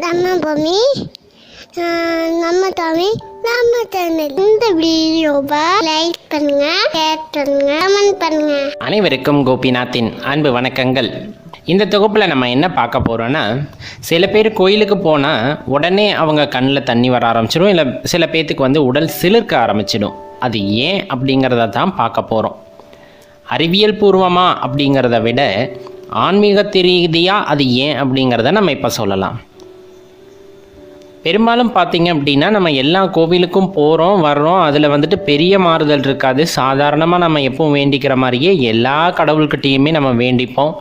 நம்ம பொம்மி நம்ம தமிழ் நம்ம சேனல். இந்த வீடியோவை லைக் பண்ணுங்க ஷேர் பண்ணுங்க கமெண்ட் பண்ணுங்க. அனைவருக்கும் கோபிநாத்தின் அன்பு வணக்கங்கள். இந்த தொகுப்பில் நம்ம என்ன பார்க்க போகிறோன்னா சில பேர் கோயிலுக்கு போனால் உடனே அவங்க கண்ணில் தண்ணி வர ஆரம்பிச்சிடும் இல்லை சில பேர்த்துக்கு வந்து உடல் சிலிர்க்க ஆரம்பிச்சிடும். அது ஏன் அப்படிங்கிறத தான் பார்க்க போகிறோம் அறிவியல் பூர்வமாக அப்படிங்கிறத விட ஆன்மீக ரீதியாக அது ஏன் அப்படிங்கிறத நம்ம இப்போ சொல்லலாம். பெரும்பாலும் பார்த்தீங்க அப்படின்னா நம்ம எல்லா கோவிலுக்கும் போகிறோம் வர்றோம் அதில் வந்துட்டு பெரிய மாறுதல் இருக்காது. சாதாரணமாக நம்ம எப்பவும் வேண்டிக்கிற மாதிரியே எல்லா கடவுள்கிட்டேயுமே நம்ம வேண்டிப்போம்.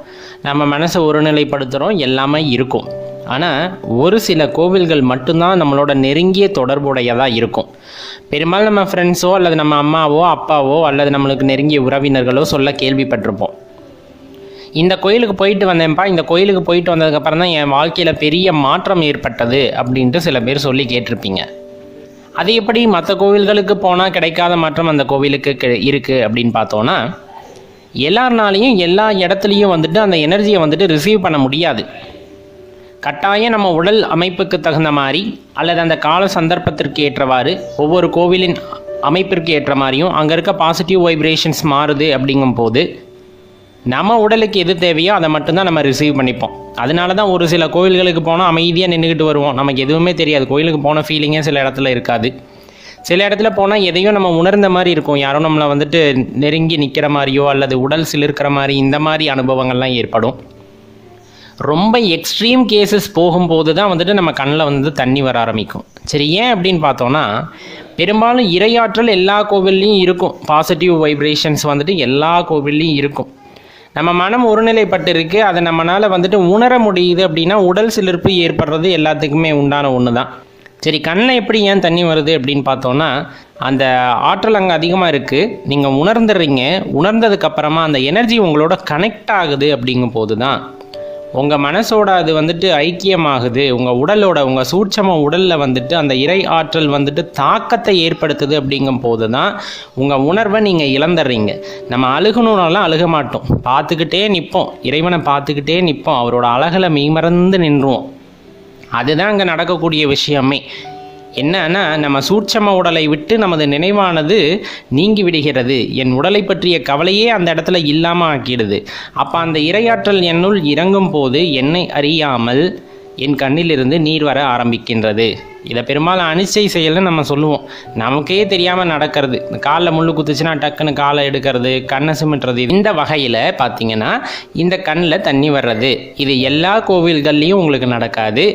நம்ம மனசை ஒருநிலைப்படுத்துகிறோம் எல்லாமே இருக்கும். ஆனால் ஒரு சில கோவில்கள் மட்டும்தான் நம்மளோட நெருங்கிய தொடர்புடையதாக இருக்கும். பெரும்பாலும் நம்ம ஃப்ரெண்ட்ஸோ அல்லது நம்ம அம்மாவோ அப்பாவோ அல்லது நம்மளுக்கு நெருங்கிய உறவினர்களோ சொல்ல கேள்விப்பட்டிருப்போம். இந்த கோயிலுக்கு போயிட்டு வந்தேன்ப்பா. இந்த கோயிலுக்கு போயிட்டு வந்ததுக்கப்புறம் தான் என் வாழ்க்கையில் பெரிய மாற்றம் ஏற்பட்டது அப்படின்ட்டு சில பேர் சொல்லி கேட்டிருப்பீங்க. அது எப்படி மற்ற கோவில்களுக்கு போனால் கிடைக்காத மாற்றம் அந்த கோவிலுக்கு இருக்குது அப்படின்னு பார்த்தோன்னா எல்லாருனாலையும் எல்லா இடத்துலையும் வந்துட்டு அந்த எனர்ஜியை வந்துட்டு ரிசீவ் பண்ண முடியாது. கட்டாயம் நம்ம உடல் அமைப்புக்கு தகுந்த மாதிரி அல்லது அந்த கால சந்தர்ப்பத்திற்கு ஏற்றவாறு ஒவ்வொரு கோவிலின் அமைப்பிற்கு ஏற்ற மாதிரியும் அங்கே இருக்க பாசிட்டிவ் வைப்ரேஷன்ஸ் மாறுது அப்படிங்கும்போது நம்ம உடலுக்கு எது தேவையோ அதை மட்டும்தான் நம்ம ரிசீவ் பண்ணிப்போம். அதனால தான் ஒரு சில கோயில்களுக்கு போனால் அமைதியாக நின்றுக்கிட்டு வருவோம். நமக்கு எதுவுமே தெரியாது. கோயிலுக்கு போன ஃபீலிங்கே சில இடத்துல இருக்காது. சில இடத்துல போனால் எதையும் நம்ம உணர்ந்த மாதிரி இருக்கும். யாரோ நம்மளை வந்துட்டு நெருங்கி நிற்கிற மாதிரியோ அல்லது உடல் சிலிர்க்கிற மாதிரி இந்த மாதிரி அனுபவங்கள்லாம் ஏற்படும். ரொம்ப எக்ஸ்ட்ரீம் கேசஸ் போகும்போது தான் வந்துட்டு நம்ம கண்ணில் வந்து தண்ணி வர ஆரம்பிக்கும். சரி ஏன் அப்படின்னு பார்த்தோன்னா பெரும்பாலும் இரையாற்றல் எல்லா கோவில்லையும் இருக்கும். பாசிட்டிவ் வைப்ரேஷன்ஸ் வந்துட்டு எல்லா கோவில்லையும் இருக்கும். நம்ம மனம் ஒருநிலைப்பட்டிருக்கு அதை நம்மளால் வந்துட்டு உணர முடியுது அப்படின்னா உடல் சிலிர்ப்பு ஏற்படுறது எல்லாத்துக்குமே உண்டான ஒன்று தான் சரி கண்ணில் எப்படி ஏன் தண்ணி வருது அப்படின்னு பார்த்தோன்னா அந்த ஆற்றல் அங்கே அதிகமாக இருக்குது நீங்கள் உணர்ந்துடுறீங்க. உணர்ந்ததுக்கப்புறமா அந்த எனர்ஜி உங்களோட கனெக்ட் ஆகுது அப்படிங்கும் போது தான் உங்கள் மனசோட அது வந்துட்டு ஐக்கியமாகுது. உங்கள் உடலோட உங்கள் சூட்சம உடலில் வந்துட்டு அந்த இறை ஆற்றல் வந்துட்டு தாக்கத்தை ஏற்படுத்துது அப்படிங்கும் போது தான் உங்கள் உணர்வை நீங்கள் இழந்துடுறீங்க. நம்ம அழுகணுன்னாலாம் அழுக மாட்டோம். பார்த்துக்கிட்டே நிற்போம் இறைவனை பார்த்துக்கிட்டே நிற்போம் அவரோட அழகில் மெய்மறந்து நின்றுவோம். அதுதான் அங்கே நடக்கக்கூடிய விஷயமே. என்னன்னா நம்ம சூட்சம உடலை விட்டு நமது நினைவானது நீங்கி விடுகிறது. என் உடலை பற்றிய கவலையே அந்த இடத்துல இல்லாமல் ஆக்கிடுது. அப்போ அந்த இரையாற்றல் என்னுள் இறங்கும் போது என்னை அறியாமல் என் கண்ணிலிருந்து நீர் வர ஆரம்பிக்கின்றது. இதை பெரும்பாலும் அனிச்சை செயல்னு நம்ம சொல்லுவோம். நமக்கே தெரியாமல் நடக்கிறது. இந்த காலில் முள்ளு குத்துச்சுன்னா டக்குன்னு காலை எடுக்கிறது கண்ணை சிமிட்டுறது இந்த வகையில் பார்த்தீங்கன்னா இந்த கண்ணில் தண்ணி வர்றது. இது எல்லா கோவில்கள்லேயும் உங்களுக்கு நடக்காது.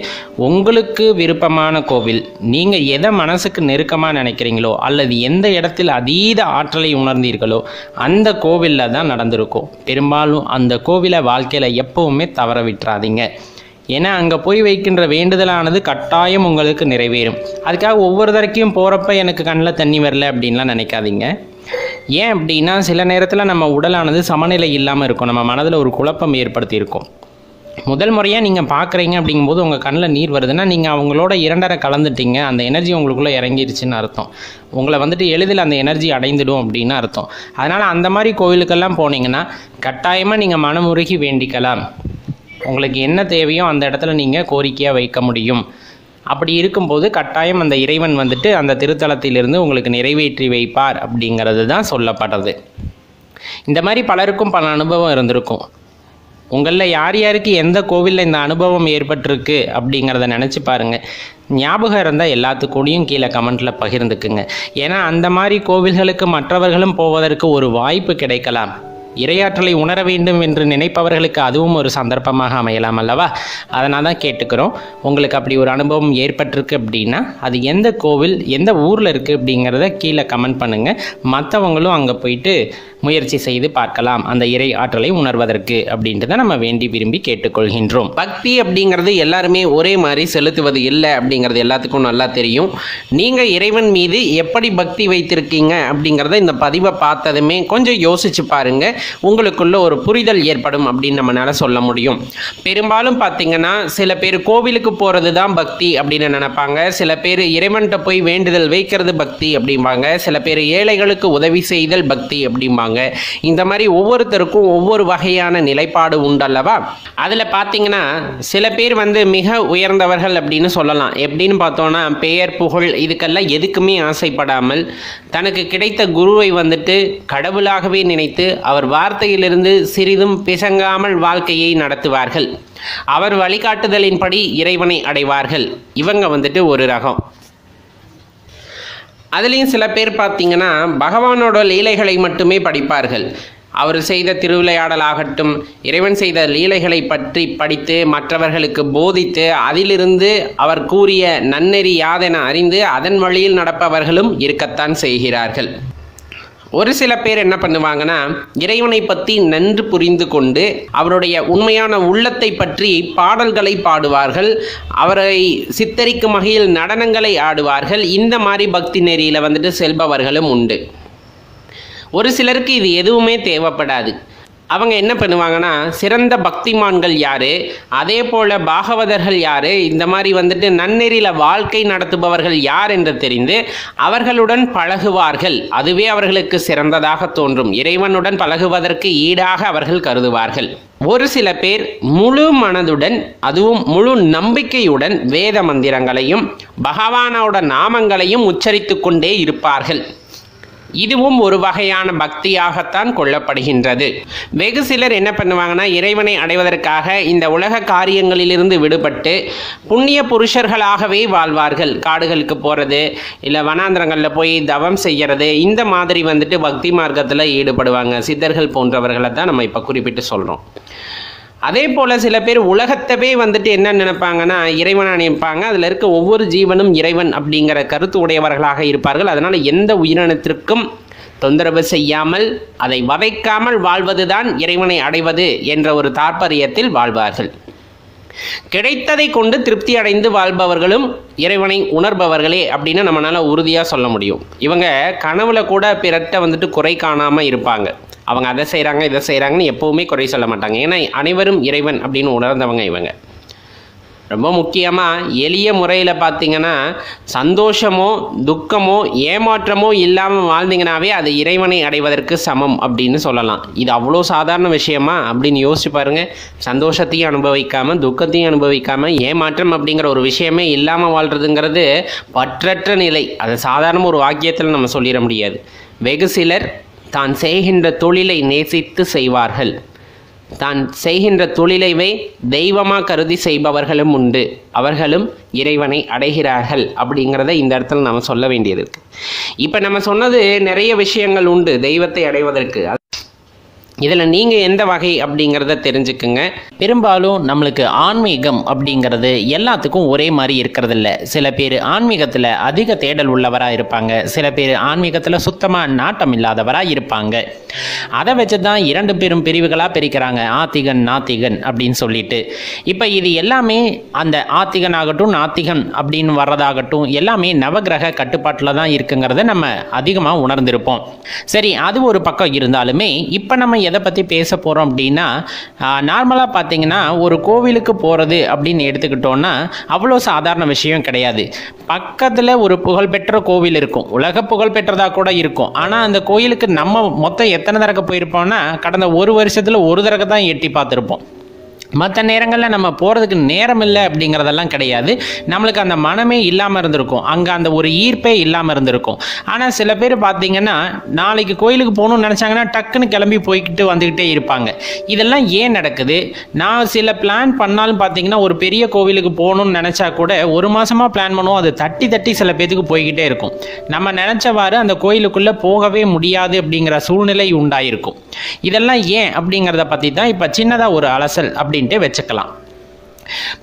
உங்களுக்கு விருப்பமான கோவில். நீங்கள் எதை மனசுக்கு நெருக்கமாக நினைக்கிறீங்களோ அல்லது எந்த இடத்தில் அதீத ஆற்றலை உணர்ந்தீர்களோ அந்த கோவிலில் தான் நடந்திருக்கும். பெரும்பாலும் அந்த கோவிலை வாழ்க்கையில் எப்பவுமே தவற விட்டுறாதீங்க. ஏன்னா அங்கே போய் வைக்கின்ற வேண்டுதலானது கட்டாயம் உங்களுக்கு நிறைவேறும். அதுக்காக ஒவ்வொரு தடக்கையும் போகிறப்ப எனக்கு கண்ணில் தண்ணி வரல அப்படின்லாம் நினைக்காதீங்க. ஏன் அப்படின்னா சில நேரத்தில் நம்ம உடலானது சமநிலை இல்லாமல் இருக்கும். நம்ம மனதில் ஒரு குழப்பம் ஏற்படுத்தியிருக்கும். முதல் முறையாக நீங்கள் பார்க்குறீங்க அப்படிங்கும்போது உங்கள் கண்ணில் நீர் வருதுன்னா நீங்கள் அவங்களோட இரண்டரை கலந்துட்டீங்க அந்த எனர்ஜி உங்களுக்குள்ளே இறங்கிருச்சுன்னு அர்த்தம். உங்களை வந்துட்டு எளிதில் அந்த எனர்ஜி அடைந்துடும் அப்படின்னு அர்த்தம். அதனால் அந்த மாதிரி கோவிலுக்கெல்லாம் போனீங்கன்னா கட்டாயமாக நீங்கள் மனமுருகி வேண்டிக்கலாம். உங்களுக்கு என்ன தேவையோ அந்த இடத்துல நீங்கள் கோரிக்கையாக வைக்க முடியும். அப்படி இருக்கும்போது கட்டாயம் அந்த இறைவன் வந்துட்டு அந்த திருத்தலத்திலிருந்து உங்களுக்கு நிறைவேற்றி வைப்பார் அப்படிங்கிறது தான் சொல்லப்படுறது. இந்த மாதிரி பலருக்கும் பல அனுபவம் இருந்திருக்கும். உங்களில் யார் யாருக்கு எந்த கோவிலில் இந்த அனுபவம் ஏற்பட்டிருக்கு அப்படிங்கிறத நினச்சி பாருங்கள் ஞாபகம் இருந்தால் எல்லாத்துக்கூடயும் கீழே கமெண்ட்டில் பகிர்ந்துக்குங்க. ஏன்னா அந்த மாதிரி கோவில்களுக்கு மற்றவர்களும் போவதற்கு ஒரு வாய்ப்பு கிடைக்கலாம். இரையாற்றலை உணர வேண்டும் என்று நினைப்பவர்களுக்கு அதுவும் ஒரு சந்தர்ப்பமாக அமையலாம் அல்லவா? அதனால் தான் கேட்டுக்கிறோம். உங்களுக்கு அப்படி ஒரு அனுபவம் ஏற்பட்டிருக்கு அப்படின்னா அது எந்த கோவில் எந்த ஊரில் இருக்குது அப்படிங்கிறத கீழே கமெண்ட் பண்ணுங்கள் மற்றவங்களும் அங்கே போயிட்டு முயற்சி செய்து பார்க்கலாம் அந்த இறை ஆற்றலை உணர்வதற்கு அப்படின்ட்டு தான் நம்ம வேண்டி விரும்பி கேட்டுக்கொள்கின்றோம். பக்தி அப்படிங்கிறது எல்லாருமே ஒரே மாதிரி செலுத்துவது இல்லை அப்படிங்கிறது எல்லாத்துக்கும் நல்லா தெரியும். நீங்கள் இறைவன் மீது எப்படி பக்தி வைத்திருக்கீங்க அப்படிங்கிறத இந்த பதிவை பார்த்ததுமே கொஞ்சம் யோசிச்சு பாருங்க. உங்களுக்குள்ள ஒரு புரிதல் ஏற்படும் அப்படின்னு நம்மளால சொல்ல முடியும். பெரும்பாலும் பார்த்தீங்கன்னா சில பேர் கோவிலுக்கு போகிறது தான் பக்தி அப்படின்னு நினைப்பாங்க. சில பேர் இறைவன்கிட்ட போய் வேண்டுதல் வைக்கிறது பக்தி அப்படிம்பாங்க. சில பேர் ஏழைகளுக்கு உதவி செய்தல் பக்தி அப்படிம்பாங்க. சொல்லுவாங்க. இந்த மாதிரி ஒவ்வொருத்தருக்கும் ஒவ்வொரு வகையான நிலைப்பாடு உண்டல்லவா? அதில் பார்த்தீங்கன்னா சில பேர் வந்து மிக உயர்ந்தவர்கள் அப்படின்னு சொல்லலாம். எப்படின்னு பார்த்தோன்னா பெயர் புகழ் இதுக்கெல்லாம் எதுக்குமே ஆசைப்படாமல் தனக்கு கிடைத்த குருவை வந்துட்டு கடவுளாகவே நினைத்து அவர் வார்த்தையிலிருந்து சிறிதும் பிசங்காமல் வாழ்க்கையை நடத்துவார்கள். அவர் வழிகாட்டுதலின்படி இறைவனை அடைவார்கள். இவங்க வந்துட்டு ஒரு ரகம். அதுலேயும் சில பேர் பார்த்தீங்கன்னா பகவானோட லீலைகளை மட்டுமே படிப்பார்கள். அவர் செய்த திருவிளையாடலாகட்டும் இறைவன் செய்த லீலைகளை பற்றி படித்து மற்றவர்களுக்கு போதித்து அதிலிருந்து அவர் கூறிய நன்னெறி யாதென அறிந்து அதன் வழியில் நடப்பவர்களும் இருக்கத்தான் செய்கிறார்கள். ஒரு சில பேர் என்ன பண்ணுவாங்கன்னா இறைவனை பற்றி நன்று புரிந்து கொண்டு அவருடைய உண்மையான உள்ளத்தை பற்றி பாடல்களை பாடுவார்கள். அவரை சித்தரிக்கும் வகையில் நடனங்களை ஆடுவார்கள். இந்த மாதிரி பக்தி நெறியில் வந்துட்டு செல்பவர்களும் உண்டு. ஒரு சிலருக்கு இது எதுவுமே தேவைப்படாது. அவங்க என்ன பண்ணுவாங்கன்னா சிறந்த பக்திமான்கள் யாரு? அதே போல பாகவதர்கள் யாரு? இந்த மாதிரி வந்துட்டு நன்னெறியில வாழ்க்கை நடத்துபவர்கள் யார் என்று தெரிந்து அவர்களுடன் பழகுவார்கள். அதுவே அவர்களுக்கு சிறந்ததாக தோன்றும். இறைவனுடன் பழகுவதற்கு ஈடாக அவர்கள் கருதுவார்கள். ஒரு சில பேர் முழு மனதுடன் அதுவும் முழு நம்பிக்கையுடன் வேத மந்திரங்களையும் பகவானோட நாமங்களையும் உச்சரித்து கொண்டே இருப்பார்கள். இதுவும் ஒரு வகையான பக்தியாகத்தான் கொள்ளப்படுகின்றது. வெகு சிலர் என்ன பண்ணுவாங்கன்னா இறைவனை அடைவதற்காக இந்த உலக காரியங்களிலிருந்து விடுபட்டு புண்ணிய புருஷர்களாகவே வாழ்வார்கள். காடுகளுக்கு போகிறது இல்லை வனாந்திரங்களில் போய் தவம் செய்கிறது இந்த மாதிரி வந்துட்டு பக்தி மார்க்கத்தில் ஈடுபடுவாங்க. சித்தர்கள் போன்றவர்களை தான் நம்ம இப்போ குறிப்பிட்டு சொல்கிறோம் அதே போல் சில பேர் உலகத்தவே வந்துட்டு என்ன நினைப்பாங்கன்னா இறைவனை நினைப்பாங்க. அதில் இருக்க ஒவ்வொரு ஜீவனும் இறைவன் அப்படிங்கிற கருத்து உடையவர்களாக இருப்பார்கள். அதனால் எந்த உயிரினத்திற்கும் தொந்தரவு செய்யாமல் அதை வதைக்காமல் வாழ்வதுதான் இறைவனை அடைவது என்ற ஒரு தாற்பரியத்தில் வாழ்வார்கள். கிடைத்ததை கொண்டு திருப்தி அடைந்து வாழ்பவர்களும் இறைவனை உணர்பவர்களே அப்படின்னு நம்மளால உறுதியாக சொல்ல முடியும். இவங்க கனவுல கூட பிறட்ட வந்துட்டு குறை காணாமல் இருப்பாங்க. அவங்க அதை செய்கிறாங்க இதை செய்கிறாங்கன்னு எப்போவுமே குறை சொல்ல மாட்டாங்க. ஏன்னா அனைவரும் இறைவன் அப்படின்னு உணர்ந்தவங்க இவங்க. ரொம்ப முக்கியமாக எளிய முறையில் பார்த்தீங்கன்னா சந்தோஷமோ துக்கமோ ஏமாற்றமோ இல்லாமல் வாழ்ந்தீங்கன்னாவே அது இறைவனை அடைவதற்கு சமம் அப்படின்னு சொல்லலாம். இது அவ்வளோ சாதாரண விஷயமா அப்படின்னு யோசிச்சு பாருங்க. சந்தோஷத்தையும் அனுபவிக்காமல் துக்கத்தையும் அனுபவிக்காமல் ஏமாற்றம் அப்படிங்கிற ஒரு விஷயமே இல்லாமல் வாழ்கிறதுங்கிறது பற்றற்ற நிலை. அது சாதாரண ஒரு வாக்கியத்தில் நம்ம சொல்லிட முடியாது. வெகு சிலர் தான் செய்கின்ற தொழிலை நேசித்து செய்வார்கள். தான் செய்கின்ற தொழிலைவே தெய்வமாக கருதி செய்பவர்களும் உண்டு. அவர்களும் இறைவனை அடைகிறார்கள் அப்படிங்கிறத இந்த இடத்துல நம்ம சொல்ல வேண்டியது இருக்குது இப்போ நம்ம சொன்னது நிறைய விஷயங்கள் உண்டு தெய்வத்தை அடைவதற்கு. இதில் நீங்கள் எந்த வகை அப்படிங்கிறத தெரிஞ்சுக்குங்க. பெரும்பாலும் நம்மளுக்கு ஆன்மீகம் அப்படிங்கிறது எல்லாத்துக்கும் ஒரே மாதிரி இருக்கிறதில்ல. சில பேர் ஆன்மீகத்தில் அதிக தேடல் உள்ளவராக இருப்பாங்க. சில பேர் ஆன்மீகத்தில் சுத்தமாக நாட்டம் இல்லாதவராக இருப்பாங்க. அதை வச்சு தான் இரண்டு பெரும் பிரிவுகளாக பிரிக்கிறாங்க. ஆத்திகன் நாத்திகன் அப்படின்னு சொல்லிட்டு. இப்போ இது எல்லாமே அந்த ஆத்திகன் ஆகட்டும் நாத்திகன் அப்படின்னு வர்றதாகட்டும் எல்லாமே நவகிரக கட்டுப்பாட்டில் தான் இருக்குங்கிறத நம்ம அதிகமாக உணர்ந்திருப்போம். சரி அது ஒரு பக்கம் இருந்தாலுமே இப்போ நம்ம எதை பற்றி பேச போகிறோம் அப்படின்னா நார்மலாக பார்த்தீங்கன்னா ஒரு கோவிலுக்கு போகிறது அப்படின்னு எடுத்துக்கிட்டோன்னா அவ்வளோ சாதாரண விஷயம் கிடையாது. பக்கத்தில் ஒரு புகழ்பெற்ற கோவில் இருக்கும். உலக புகழ்பெற்றதாக கூட இருக்கும். ஆனால் அந்த கோயிலுக்கு நம்ம மொத்தம் எத்தனை தடவை போயிருப்போம்னா கடந்த ஒரு வருஷத்தில் ஒரு தடவை தான் எட்டி பார்த்துருப்போம். மற்ற நேரங்களில் நம்ம போகிறதுக்கு நேரம் இல்லை அப்படிங்கிறதெல்லாம் கிடையாது. நம்மளுக்கு அந்த மனமே இல்லாமல் இருந்திருக்கும். அங்கே அந்த ஒரு ஈர்ப்பே இல்லாமல் இருந்திருக்கும். ஆனால் சில பேர் பார்த்தீங்கன்னா நாளைக்கு கோயிலுக்கு போகணும்னு நினச்சாங்கன்னா டக்குன்னு கிளம்பி போய்கிட்டு வந்துக்கிட்டே இருப்பாங்க. இதெல்லாம் ஏன் நடக்குது? நான் சில பிளான் பண்ணாலும் பார்த்தீங்கன்னா ஒரு பெரிய கோவிலுக்கு போகணும்னு நினச்சா கூட ஒரு மாதமாக பிளான் பண்ணுவோம். அது தட்டி தட்டி சில பேத்துக்கு போய்கிட்டே இருக்கும். நம்ம நினச்சவாறு அந்த கோயிலுக்குள்ளே போகவே முடியாது அப்படிங்கிற சூழ்நிலை உண்டாயிருக்கும். இதெல்லாம் ஏன் அப்படிங்கிறத பற்றி தான் இப்போ சின்னதாக ஒரு அலசல் அப்படி அப்படின்ட்டு வச்சுக்கலாம்.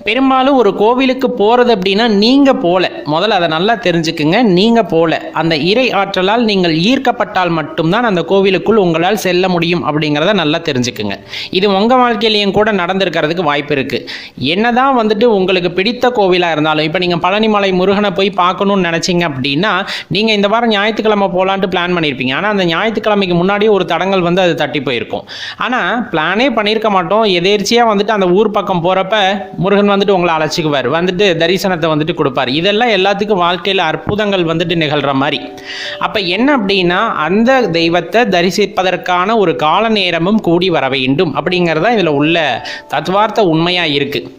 பெரும்பாலும் ஒரு கோவிலுக்கு போகிறது அப்படின்னா நீங்கள் போல. முதல்ல அதை நல்லா தெரிஞ்சுக்குங்க. நீங்கள் போல. அந்த இறை ஆற்றலால் நீங்கள் ஈர்க்கப்பட்டால் மட்டும்தான் அந்த கோவிலுக்குள் உங்களால் செல்ல முடியும் அப்படிங்கிறத நல்லா தெரிஞ்சுக்குங்க. இது உங்கள் வாழ்க்கையிலையும் கூட நடந்திருக்கிறதுக்கு வாய்ப்பு இருக்குது என்னதான் வந்துட்டு உங்களுக்கு பிடித்த கோவிலாக இருந்தாலும் இப்போ நீங்கள் பழனிமலை முருகனை போய் பார்க்கணும்னு நினச்சிங்க அப்படின்னா நீங்கள் இந்த வாரம் ஞாயிற்றுக்கிழமை போகலான்ட்டு பிளான் பண்ணியிருப்பீங்க ஆனால் அந்த ஞாயிற்றுக்கிழமைக்கு முன்னாடியே ஒரு தடங்கள் வந்து அது தட்டி போயிருக்கும். ஆனால் பிளானே பண்ணியிருக்க மாட்டோம். எதேர்ச்சியாக வந்துட்டு அந்த ஊர் பக்கம் போகிறப்ப முருகன் வந்துட்டு உங்களை அழைச்சிக்குவார். வந்துட்டு தரிசனத்தை வந்துட்டு கொடுப்பார். இதெல்லாம் எல்லாத்துக்கும் வாழ்க்கையில் அற்புதங்கள் வந்துட்டு நிகழ்கிற மாதிரி. அப்போ என்ன அப்படின்னா அந்த தெய்வத்தை தரிசிப்பதற்கான ஒரு கால நேரமும் கூடி வர வேண்டும். அப்படிங்கிறது தான் இதில் உள்ள தத்துவார்த்த உண்மையாக இருக்குது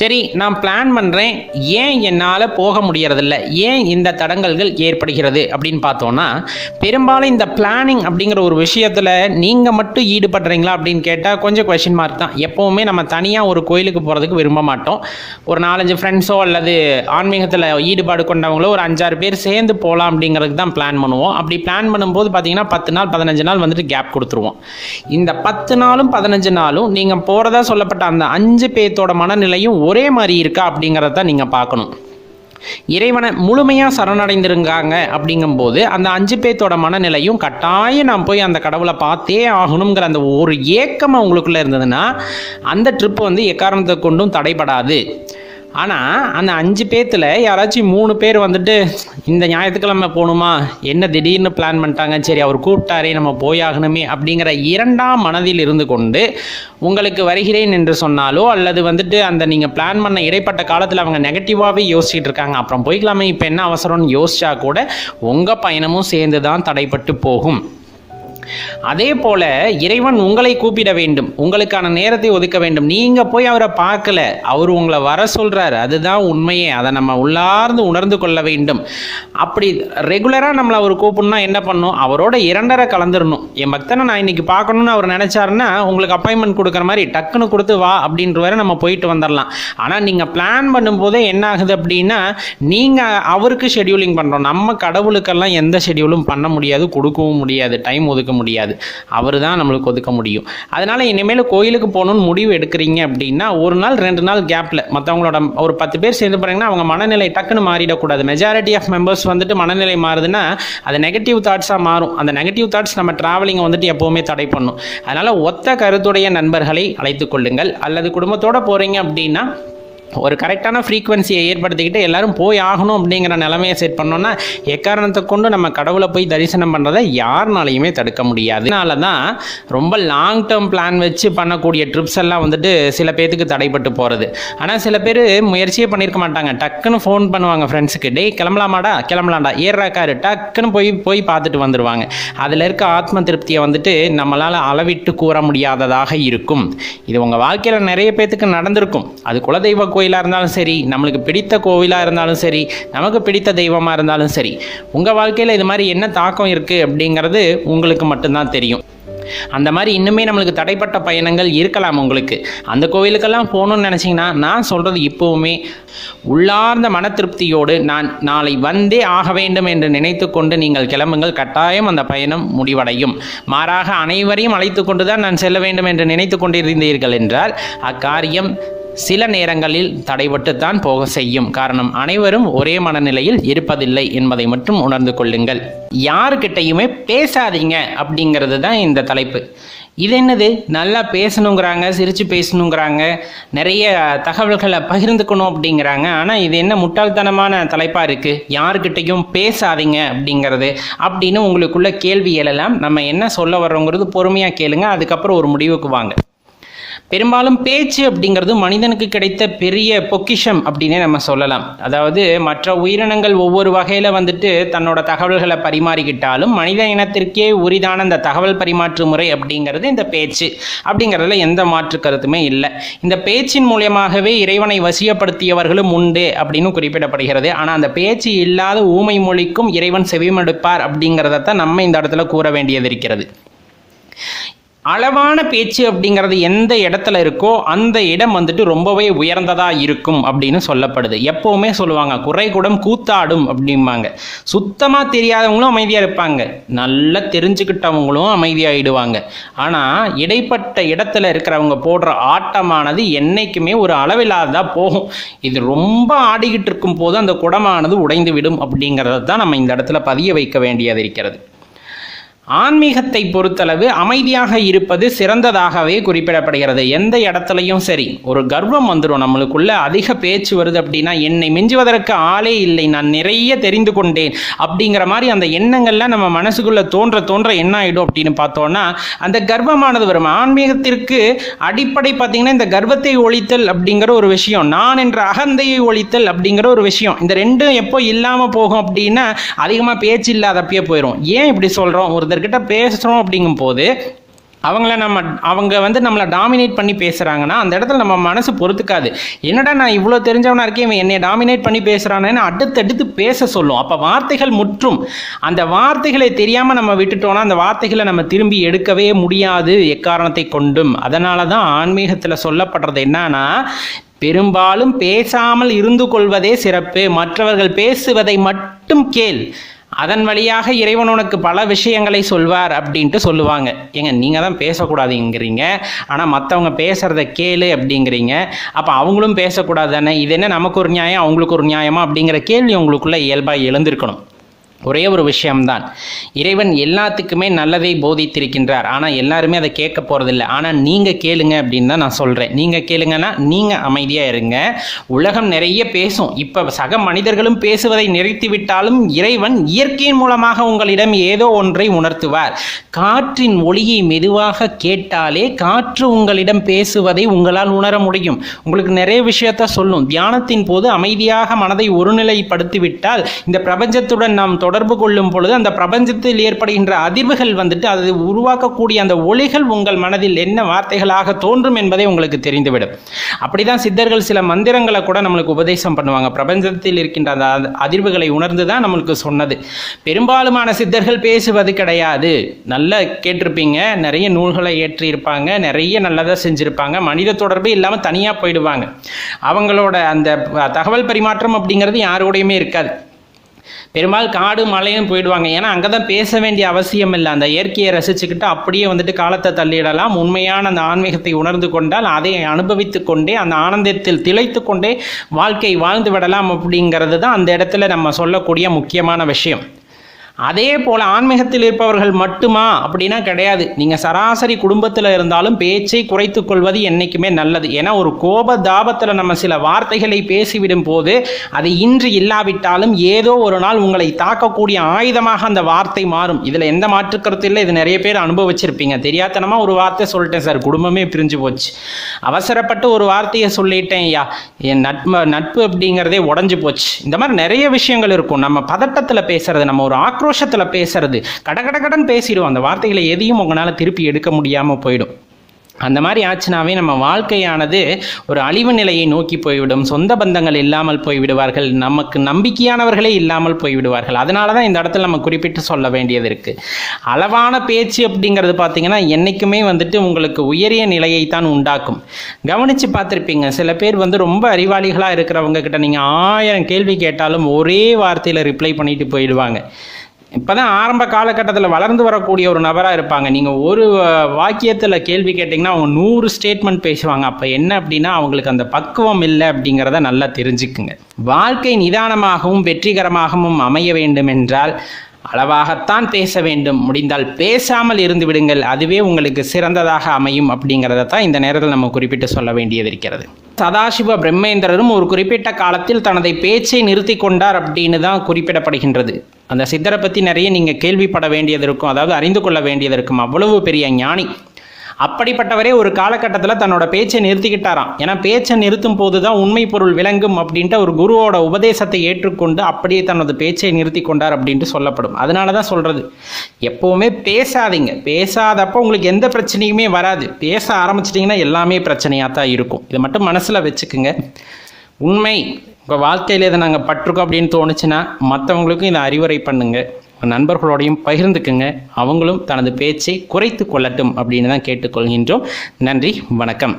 சரி நான் பிளான் பண்ணுறேன் ஏன் என்னால் போக முடியறதில்ல? ஏன் இந்த தடங்கல்கள் ஏற்படுகிறது? அப்படின்னு பார்த்தோன்னா பெரும்பாலும் இந்த பிளானிங் அப்படிங்கிற ஒரு விஷயத்தில் நீங்கள் மட்டும் ஈடுபடுறீங்களா அப்படின்னு கேட்டால் கொஞ்சம் கொஷின் மார்க் தான். எப்போவுமே நம்ம தனியாக ஒரு கோயிலுக்கு போகிறதுக்கு விரும்ப மாட்டோம். ஒரு நாலஞ்சு ஃப்ரெண்ட்ஸோ அல்லது ஆன்மீகத்தில் ஈடுபாடு கொண்டவங்களோ ஒரு அஞ்சாறு பேர் சேர்ந்து போகலாம் அப்படிங்கிறதுக்கு தான் பிளான் பண்ணுவோம். அப்படி பிளான் பண்ணும்போது பார்த்தீங்கன்னா பத்து நாள் பதினஞ்சு நாள் வந்துட்டு கேப் கொடுத்துருவோம். இந்த பத்து நாளும் பதினஞ்சு நாளும் நீங்கள் போகிறதா சொல்லப்பட்ட அந்த அஞ்சு பேர்த்தோட மனநிலையும் ஒரே மாதிரி இருக்கா அப்படிங்கிறத நீங்கள் பார்க்கணும். இறைவனை முழுமையாக சரணடைந்திருக்காங்க அப்படிங்கும்போது அந்த அஞ்சு பேர்த்தோட மனநிலையும் கட்டாயம் நான் போய் அந்த கடவுளை பார்த்தே ஆகணுங்கிற அந்த ஒரு ஏக்கம் அவங்களுக்குள்ளே இருந்ததுன்னா அந்த ட்ரிப் வந்து எக்காரணத்தை கொண்டும் தடைபடாது. ஆனால் அந்த அஞ்சு பேர்த்தில் யாராச்சும் மூணு பேர் வந்துட்டு இந்த ஞாயிற்றுக்கிழமை போகணுமா என்ன திடீர்னு பிளான் பண்ணிட்டாங்க? சரி அவர் கூப்பிட்டாரே நம்ம போயாகணுமே அப்படிங்கிற இரண்டாம் மனதில் இருந்து கொண்டு உங்களுக்கு வருகிறேன் என்று சொன்னாலோ அல்லது வந்துட்டு அந்த நீங்கள் பிளான் பண்ண இடைப்பட்ட காலத்தில் அவங்க நெகட்டிவாகவே யோசிச்சுட்டு இருக்காங்க. அப்புறம் போய்க்கலாமே இப்போ என்ன அவசரம்னு யோசிச்சா கூட உங்கள் பயணமும் சேர்ந்து தான் தடைப்பட்டு போகும். அதே போல இறைவன் உங்களை கூப்பிட வேண்டும். உங்களுக்கான நேரத்தை ஒதுக்க வேண்டும். நீங்க போய் அவரை பார்க்கல. அவர் உங்களை வர சொல்றாரு. அதுதான் உண்மையே. அதை நம்ம உள்ளார்ந்து உணர்ந்து கொள்ள வேண்டும். அப்படி ரெகுலரா நம்மளை அவர் கூப்பிடணும்னா என்ன பண்ணும்? அவரோட இரண்டரை கலந்துடணும் என் பக்தனை நான் இன்னைக்கு பார்க்கணும்னு அவர் நினைச்சாருன்னா உங்களுக்கு அப்பாயின்மெண்ட் கொடுக்குற மாதிரி டக்குன்னு கொடுத்து வா அப்படின்ற வரை நம்ம போயிட்டு வந்துடலாம் ஆனால் நீங்கள் பிளான் பண்ணும்போதே என்ன ஆகுது அப்படின்னா நீங்கள் அவருக்கு ஷெடியூலிங் பண்ணுறோம் நம்ம கடவுளுக்கெல்லாம் எந்த ஷெடியூலும் பண்ண முடியாது கொடுக்கவும் முடியாது. டைம் ஒதுக்க முடியாது. அவர் தான் நம்மளுக்கு ஒதுக்க முடியும். அதனால் இனிமேல் கோயிலுக்கு போகணும்னு முடிவு எடுக்கிறீங்க அப்படின்னா ஒரு நாள் ரெண்டு நாள் கேப்பில் மற்றவங்களோட ஒரு பத்து பேர் சேர்ந்து போகிறீங்கன்னா அவங்க மனநிலை டக்குன்னு மாறிடக்கூடாது. மெஜாரிட்டி ஆஃப் மெம்பர்ஸ் வந்துட்டு மனநிலை மாறுதுன்னா அது நெகட்டிவ் தாட்ஸாக மாறும். அந்த நெகட்டிவ் தாட்ஸ் நம்ம ட்ராவலிங்கை வந்துட்டு எப்போவுமே தடை பண்ணும். அதனால் ஒத்த கருத்துடைய நண்பர்களை அழைத்து கொள்ளுங்கள். அல்லது குடும்பத்தோடு போகிறீங்க அப்படின்னா ஒரு கரெக்டான ஃப்ரீக்குவன்சியை ஏற்படுத்திக்கிட்டு எல்லாரும் போய் ஆகணும் அப்படிங்கிற நிலைமையை செட் பண்ணோன்னா எக்காரணத்தை கொண்டு நம்ம கடவுளை போய் தரிசனம் பண்ணுறதை யாருனாலையுமே தடுக்க முடியாது. அதனால தான் ரொம்ப லாங் டேர்ம் பிளான் வச்சு பண்ணக்கூடிய ட்ரிப்ஸ் எல்லாம் வந்துட்டு சில பேர்த்துக்கு தடைப்பட்டு போகிறது ஆனால் சில பேர் முயற்சியே பண்ணியிருக்க மாட்டாங்க. டக்குன்னு ஃபோன் பண்ணுவாங்க ஃப்ரெண்ட்ஸுக்கு டேய் கிளம்பலாமாடா? கிளம்பலாம்டா? ஏறா காரு. டக்குன்னு போய் போய் பார்த்துட்டு வந்துடுவாங்க அதில் இருக்க ஆத்ம திருப்தியை வந்துட்டு நம்மளால் அளவிட்டு கூற முடியாததாக இருக்கும். இது உங்கள் வாழ்க்கையில் நிறைய பேர்த்துக்கு நடந்திருக்கும். அது குலதெய்வ கோயிலாக இருந்தாலும் சரி நம்மளுக்கு பிடித்த கோவிலாக இருந்தாலும் சரி நமக்கு பிடித்த தெய்வமாக இருந்தாலும் சரி உங்கள் வாழ்க்கையில் இது மாதிரி என்ன தாக்கம் இருக்குது அப்படிங்கிறது உங்களுக்கு மட்டும்தான் தெரியும். அந்த மாதிரி இன்னுமே நம்மளுக்கு தடைப்பட்ட பயணங்கள் இருக்கலாம் உங்களுக்கு. அந்த கோவிலுக்கெல்லாம் போகணும்னு நினச்சிங்கன்னா நான் சொல்கிறது இப்போவுமே உள்ளார்ந்த மன திருப்தியோடு நான் நாளை வந்தே ஆக வேண்டும் என்று நினைத்து கொண்டு நீங்கள் கிளம்புங்கள். கட்டாயம் அந்த பயணம் முடிவடையும். மாறாக அனைவரையும் அழைத்து கொண்டு தான் நான் செல்ல வேண்டும் என்று நினைத்து கொண்டிருந்தீர்கள் என்றால் அக்காரியம் சில நேரங்களில் தடைபட்டுத்தான் போக செய்யும். காரணம் அனைவரும் ஒரே மனநிலையில் இருப்பதில்லை என்பதை மட்டும் உணர்ந்து கொள்ளுங்கள். யாருக்கிட்டையுமே பேசாதீங்க அப்படிங்கிறது தான் இந்த தலைப்பு. இது என்னது? நல்லா பேசணுங்கிறாங்க சிரித்து பேசணுங்கிறாங்க நிறைய தகவல்களை பகிர்ந்துக்கணும் அப்படிங்கிறாங்க. ஆனால் இது என்ன முட்டாள்தனமான தலைப்பாக இருக்குது யாருக்கிட்டையும் பேசாதீங்க அப்படிங்கிறது. அப்படின்னு உங்களுக்குள்ள கேள்வி எழலாம். நம்ம என்ன சொல்ல வர்றோங்கிறது பொறுமையாக கேளுங்க. அதுக்கப்புறம் ஒரு முடிவுக்கு வாங்க. பெரும்பாலும் பேச்சு அப்படிங்கிறது மனிதனுக்கு கிடைத்த பெரிய பொக்கிஷம் அப்படின்னே நம்ம சொல்லலாம். அதாவது மற்ற உயிரினங்கள் ஒவ்வொரு வகையில் வந்துட்டு தன்னோட தகவல்களை பரிமாறிக்கிட்டாலும் மனித இனத்திற்கே உரிதான இந்த தகவல் பரிமாற்று முறை அப்படிங்கிறது இந்த பேச்சு. அப்படிங்கிறதுல எந்த மாற்று கருத்துமே இல்லை. இந்த பேச்சின் மூலியமாகவே இறைவனை வசியப்படுத்தியவர்களும் உண்டு அப்படின்னு குறிப்பிடப்படுகிறது. ஆனால் அந்த பேச்சு இல்லாத ஊமை மொழிக்கும் இறைவன் செவிமடுப்பார் அப்படிங்கிறத நம்ம இந்த இடத்துல கூற வேண்டியது இருக்கிறது. அளவான பேச்சு அப்படிங்கிறது எந்த இடத்துல இருக்கோ அந்த இடம் வந்துட்டு ரொம்பவே உயர்ந்ததா இருக்கும் அப்படின்னு சொல்லப்படுது. எப்பவுமே சொல்லுவாங்க குறைகுடம் கூத்தாடும் அப்படிம்பாங்க. சுத்தமா தெரியாதவங்களும் அமைதியா இருப்பாங்க. நல்லா தெரிஞ்சுக்கிட்டவங்களும் அமைதியாயிடுவாங்க ஆனா இடைப்பட்ட இடத்துல இருக்கிறவங்க போடுற ஆட்டமானது என்னைக்குமே ஒரு அளவில்லாததா போகும். இது ரொம்ப ஆடிக்கிட்டு இருக்கும் போது அந்த குடமானது உடைந்து விடும் அப்படிங்கிறத தான் நம்ம இந்த இடத்துல பதிய வைக்க வேண்டியது இருக்கிறது. ஆன்மீகத்தை பொறுத்தளவு அமைதியாக இருப்பது சிறந்ததாகவே குறிப்பிடப்படுகிறது. எந்த இடத்துலையும் சரி ஒரு கர்வம் வந்துடும் நம்மளுக்குள்ள அதிக பேச்சு வருது அப்படின்னா என்னை மிஞ்சுவதற்கு ஆளே இல்லை நான் நிறைய தெரிந்து கொண்டேன் அப்படிங்கிற மாதிரி அந்த எண்ணங்கள்லாம் நம்ம மனசுக்குள்ள தோன்ற தோன்ற என்ன ஆயிடும் அப்படின்னு பார்த்தோம்னா அந்த கர்வமானது வரும். ஆன்மீகத்திற்கு அடிப்படை பார்த்தீங்கன்னா இந்த கர்வத்தை ஒழித்தல் அப்படிங்கிற ஒரு விஷயம் நான் என்ற அகந்தையை ஒழித்தல் அப்படிங்கிற ஒரு விஷயம் இந்த ரெண்டும் எப்போ இல்லாமல் போகும் அப்படின்னா அதிகமாக பேச்சு இல்லாதப்பயே போயிடும் ஏன் இப்படி சொல்கிறோம் ஒரு ஒருத்தர்கிட்ட பேசுகிறோம் அப்படிங்கும் போது அவங்கள நம்ம அவங்க வந்து நம்மளை டாமினேட் பண்ணி பேசுகிறாங்கன்னா அந்த இடத்துல நம்ம மனசு பொறுத்துக்காது. என்னடா நான் இவ்வளோ தெரிஞ்சவனா இருக்கேன் இவன் என்னை டாமினேட் பண்ணி பேசுகிறானேன்னு அடுத்தடுத்து பேச சொல்லும். அப்போ வார்த்தைகள் முற்றும். அந்த வார்த்தைகளை தெரியாமல் நம்ம விட்டுட்டோம்னா அந்த வார்த்தைகளை நம்ம திரும்பி எடுக்கவே முடியாது எக்காரணத்தை கொண்டும். அதனால தான் ஆன்மீகத்தில் சொல்லப்படுறது என்னன்னா பெரும்பாலும் பேசாமல் இருந்து கொள்வதே சிறப்பு. மற்றவர்கள் பேசுவதை மட்டும் கேள். அதன் வழியாக இறைவன் உனக்கு பல விஷயங்களை சொல்வார் அப்படின்ட்டு சொல்லுவாங்க. ஏங்க நீங்கள் தான் பேசக்கூடாதுங்கிறீங்க. ஆனால் மற்றவங்க பேசுகிறத கேளு அப்படிங்கிறீங்க. அப்போ அவங்களும் பேசக்கூடாது தானே இது என்ன நமக்கு ஒரு நியாயம் அவங்களுக்கு ஒரு நியாயமா அப்படிங்கிற கேள்வி உங்களுக்குள்ளே இயல்பாக எழுந்திருக்கணும். ஒரே ஒரு விஷயம்தான். இறைவன் எல்லாத்துக்குமே நல்லதை போதித்திருக்கின்றார். ஆனால் எல்லாருமே அதை கேட்க போகிறதில்ல ஆனால் நீங்கள் கேளுங்க அப்படின்னு தான் நான் சொல்கிறேன் நீங்கள் கேளுங்கன்னா நீங்கள் அமைதியாக இருங்க. உலகம் நிறைய பேசும். இப்போ சக மனிதர்களும் பேசுவதை நிறுத்திவிட்டாலும் இறைவன் இயற்கையின் மூலமாக உங்களிடம் ஏதோ ஒன்றை உணர்த்துவார். காற்றின் ஒளியை மெதுவாக கேட்டாலே காற்று உங்களிடம் பேசுவதை உங்களால் உணர முடியும். உங்களுக்கு நிறைய விஷயத்த சொல்லும். தியானத்தின் போது அமைதியாக மனதை ஒருநிலைப்படுத்திவிட்டால் இந்த பிரபஞ்சத்துடன் நாம் தொடர்பு கொள்ளும் பொழுது அந்த பிரபஞ்சத்தில் ஏற்படுகின்ற அதிர்வுகள் வந்துட்டு அது உருவாக்கக்கூடிய அந்த ஒளிகள் உங்கள் மனதில் என்ன வார்த்தைகளாக தோன்றும் என்பதை உங்களுக்கு தெரிந்துவிடும். அப்படிதான் சித்தர்கள் சில மந்திரங்களை கூட நம்மளுக்கு உபதேசம் பண்ணுவாங்க. பிரபஞ்சத்தில் இருக்கின்ற அந்த அதிர்வுகளை உணர்ந்து தான் நம்மளுக்கு சொன்னது. பெரும்பாலுமான சித்தர்கள் பேசுவது கிடையாது. நல்லா கேட்டிருப்பீங்க. நிறைய நூல்களை ஏற்றியிருப்பாங்க. நிறைய நல்லதாக செஞ்சுருப்பாங்க. மனித தொடர்பே இல்லாமல் தனியாக போயிடுவாங்க. அவங்களோட அந்த தகவல் பரிமாற்றம் அப்படிங்கிறது யாரோடையுமே இருக்காது. பெரும்பாலும் காடு மலையும் போயிடுவாங்க. ஏன்னா அங்கே தான் பேச வேண்டிய அவசியம் இல்லை. அந்த இயற்கையை ரசிச்சுக்கிட்டு அப்படியே வந்துட்டு காலத்தை தள்ளிடலாம். உண்மையான அந்த ஆன்மீகத்தை உணர்ந்து கொண்டால் அதை அனுபவித்து கொண்டே அந்த ஆனந்தத்தில் திளைத்து கொண்டே வாழ்க்கை வாழ்ந்து விடலாம் அப்படிங்கிறது தான் அந்த இடத்துல நம்ம சொல்லக்கூடிய முக்கியமான விஷயம். அதே போல் ஆன்மீகத்தில் இருப்பவர்கள் மட்டுமா? அப்படின்னா கிடையாது. நீங்கள் சராசரி குடும்பத்தில் இருந்தாலும் பேச்சை குறைத்து கொள்வது என்றைக்குமே நல்லது. ஏன்னா ஒரு கோப தாபத்தில் நம்ம சில வார்த்தைகளை பேசிவிடும் போது அது இன்று இல்லாவிட்டாலும் ஏதோ ஒரு நாள் உங்களை தாக்கக்கூடிய ஆயுதமாக அந்த வார்த்தை மாறும். இதில் எந்த மாற்று கருத்து இல்லை. இது நிறைய பேர் அனுபவிச்சிருப்பீங்க. தெரியாதனமா ஒரு வார்த்தை சொல்லிட்டேன் சார். குடும்பமே பிரிஞ்சு போச்சு. அவசரப்பட்டு ஒரு வார்த்தையை சொல்லிட்டேன் ஐயா. என் நட்பு நட்பு அப்படிங்கிறதே உடஞ்சு போச்சு. இந்த மாதிரி நிறைய விஷயங்கள் இருக்கும். நம்ம பதட்டத்தில் பேசுறது நம்ம ஒரு ஆக்ரோஷத்தில் பேசுறது. கட பேசிடும் அந்த வார்த்தைகளை எதையும் உங்களால் திருப்பி எடுக்க முடியாமல் போயிடும். அந்த மாதிரி ஆச்சுனாவே நம்ம வாழ்க்கையானது ஒரு அழிவு நிலையை நோக்கி போய்விடும். சொந்த பந்தங்கள் இல்லாமல் போய்விடுவார்கள். நமக்கு நம்பிக்கையானவர்களே இல்லாமல் போய்விடுவார்கள். அதனால தான் இந்த இடத்துல நம்ம குறிப்பிட்டு சொல்ல வேண்டியது இருக்குது அளவான பேச்சு அப்படிங்கிறது பார்த்தீங்கன்னா என்றைக்குமே வந்துட்டு உங்களுக்கு உயரிய நிலையை தான் உண்டாக்கும். கவனித்து பார்த்துருப்பீங்க. சில பேர் வந்து ரொம்ப அறிவாளிகளாக இருக்கிறவங்க கிட்ட நீங்கள் ஆயிரம் கேள்வி கேட்டாலும் ஒரே வார்த்தையில் ரிப்ளை பண்ணிட்டு போயிடுவாங்க. இப்போதான் ஆரம்ப காலகட்டத்தில் வளர்ந்து வரக்கூடிய ஒரு நபராக இருப்பாங்க. நீங்கள் ஒரு வாக்கியத்தில் கேள்வி கேட்டிங்கன்னா அவங்க நூறு ஸ்டேட்மெண்ட் பேசுவாங்க. அப்போ என்ன அப்படின்னா அவங்களுக்கு அந்த பக்குவம் இல்லை அப்படிங்கிறத நல்லா தெரிஞ்சுக்குங்க. வாழ்க்கை நிதானமாகவும் வெற்றிகரமாகவும் அமைய வேண்டும் என்றால் அளவாகத்தான் பேச வேண்டும். முடிந்தால் பேசாமல் இருந்து விடுங்கள். அதுவே உங்களுக்கு சிறந்ததாக அமையும் அப்படிங்கிறத தான் இந்த நேரத்தில் நம்ம குறிப்பிட்டு சொல்ல வேண்டியது இருக்கிறது. சதாசிவ பிரம்மேந்திரரும் ஒரு குறிப்பிட்ட காலத்தில் தனது பேச்சை நிறுத்தி கொண்டார் அப்படின்னு தான் குறிப்பிடப்படுகின்றது. அந்த சித்தரை பற்றி நிறைய நீங்கள் கேள்விப்பட வேண்டியது இருக்கும். அதாவது அறிந்து கொள்ள வேண்டியது இருக்கும். அவ்வளவு பெரிய ஞானி. அப்படிப்பட்டவரே ஒரு காலகட்டத்தில் தன்னோட பேச்சை நிறுத்திக்கிட்டாராம். ஏன்னா பேச்சை நிறுத்தும் போது தான் உண்மை பொருள் விளங்கும் அப்படின்ட்டு ஒரு குருவோட உபதேசத்தை ஏற்றுக்கொண்டு அப்படியே தனது பேச்சை நிறுத்தி கொண்டார் அப்படின்ட்டு சொல்லப்படும். அதனால தான் சொல்கிறது எப்போவுமே பேசாதீங்க. பேசாதப்போ உங்களுக்கு எந்த பிரச்சனையுமே வராது. பேச ஆரம்பிச்சிட்டிங்கன்னா எல்லாமே பிரச்சனையாக தான் இருக்கும். இதை மட்டும் மனசில் வச்சுக்குங்க. உண்மை உங்கள் வாழ்க்கையில் இதை நாங்கள் பட்டிருக்கோம் அப்படின்னு தோணுச்சுன்னா மற்றவங்களுக்கும் இதை அறிவுரை பண்ணுங்கள் நண்பர்களோடையும் பகிர்ந்துக்குங்க. அவங்களும் தனது பேச்சை குறைத்து கொள்ளட்டும் அப்படின்னு தான் கேட்டுக்கொள்கின்றோம். நன்றி வணக்கம்.